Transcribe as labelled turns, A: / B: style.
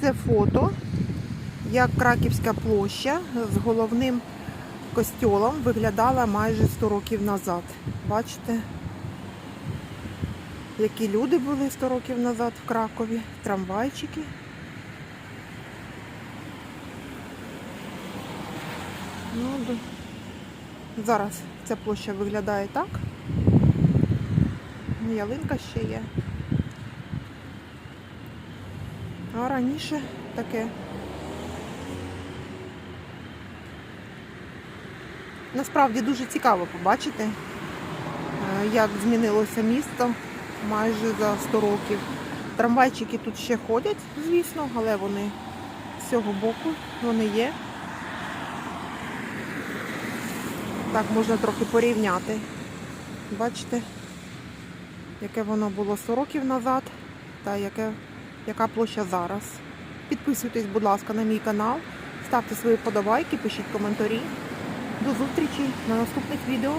A: Це фото, як Краківська площа з головним костьолом виглядала майже 100 років назад. Бачите, які люди були 100 років назад в Кракові, трамвайчики. Ну, зараз ця площа виглядає так. Ялинка ще є. А раніше таке. Насправді дуже цікаво побачити, е, як змінилося місто майже за 100 років. Трамвайчики тут ще ходять, звісно, але вони з цього боку вони є. Так можна трохи порівняти. Бачите, яке воно було 100 років назад та яке, яка площа зараз. Підписуйтесь, будь ласка, на мій канал, ставте свої вподобайки, пишіть коментарі. До зустрічі на наступних відео.